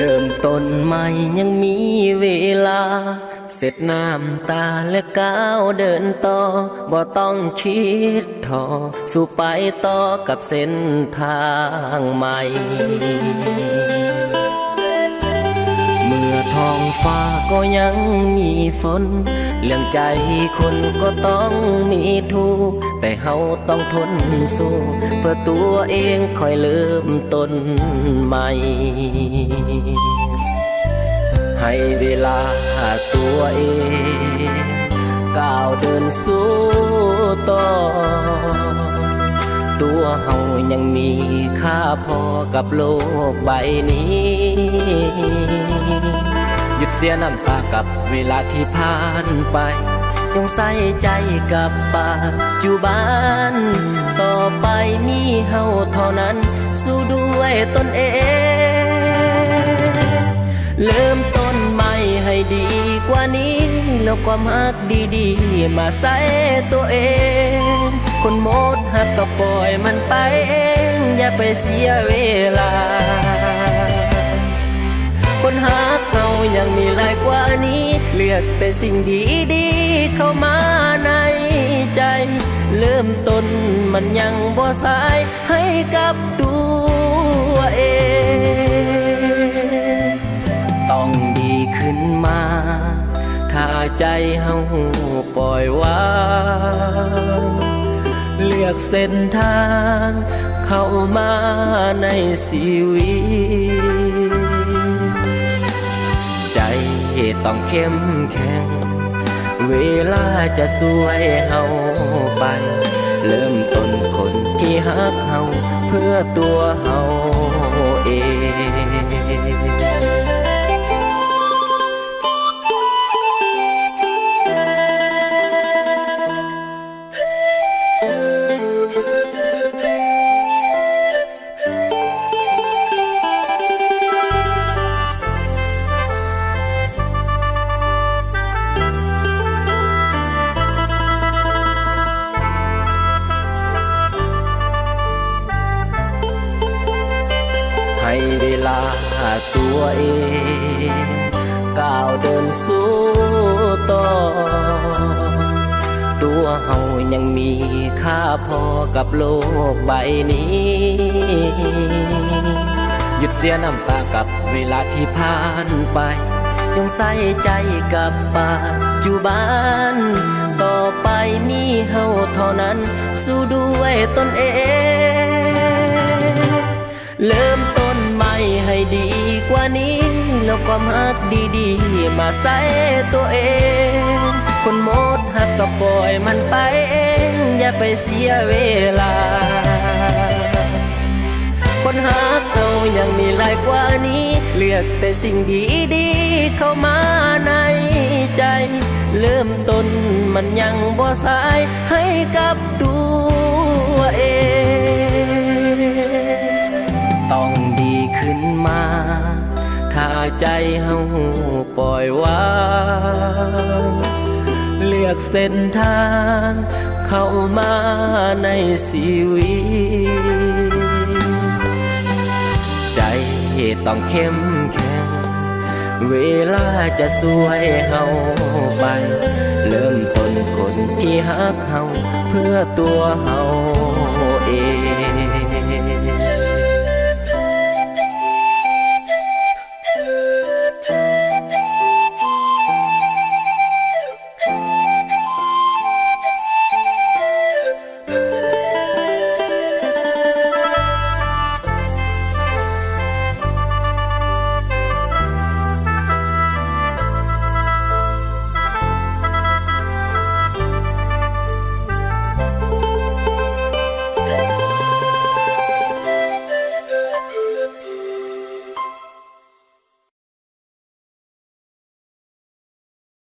เริ่มต้นใหม่ยังมีเวลา เสร็จน้ำตาและก้าวเดินต่อ บ่ต้องคิดท้อสู่ไปต่อกับเส้นทางใหม่ เมื่อท้องฟ้าก็ยังมีฝน เรื่องใจคนก็ต้องมีทุกแต่เฮาต้องทนสู้ เพื่อตัวเองคอยเริ่มต้นใหม่ ให้เวลาตัวเองก้าวเดินสู้ต่อ ตัวเฮายังมีค่าพอกับโลกใบนี้ หยุดเสียน้ำตากับเวลาที่ผ่านไปจงใส่ใจกับปัจจุบัน ต่อไปมีเฮาเท่านั้น สู้ด้วยตนเอง เริ่มต กว่านี้แล้วความฮักดีๆ มาใส่ตัวเอง คนหมดหักก็ปล่อยมันไปเอง อย่าไปเสียเวลา คนหักเรายังมีหลายกว่านี้ เลือกแต่สิ่งดีๆ เข้ามาในใจ เริ่มต้นมันยังบ่สายให้กับตัวเอง ขึ้นมา ถ้าใจเฮาปล่อยวางเลือกเส้นทาง เข้ามาในชีวิต ใจต้องเข้มแข็ง เวลาจะสวยเฮาไป เริ่มต้นคนที่ฮักเฮาเพื่อตัวเฮาเอง ให้เวลาตัวเองก้าวเดินสู้ต่อ ตัวเฮายังมีค่าพอกับโลกใบนี้ หยุดเสียน้ำตากับเวลาที่ผ่านไปจงใส่ใจกับปัจจุบัน ต่อไปมีเฮาเท่านั้น สู้ด้วยตนเอง เริ่มต ให้ดีกว่านี้ แล้วความฮักดีๆ มาใส่ตัวเอง คนหมดหักก็ปล่อยมันไปเอง อย่าไปเสียเวลา คนหักเรายังมีหลายกว่านี้ เลือกแต่สิ่งดีๆ เข้ามาในใจ เริ่มต้นมันยังบ่สายให้กับตัวง อกเส้นทาง เข้ามาในสีวิใจต้องเข้มแข็ง เวลาจะสวยเฮาไป เริ่มต้นคนที่หักเฮาเพื่อตัวเฮาเอง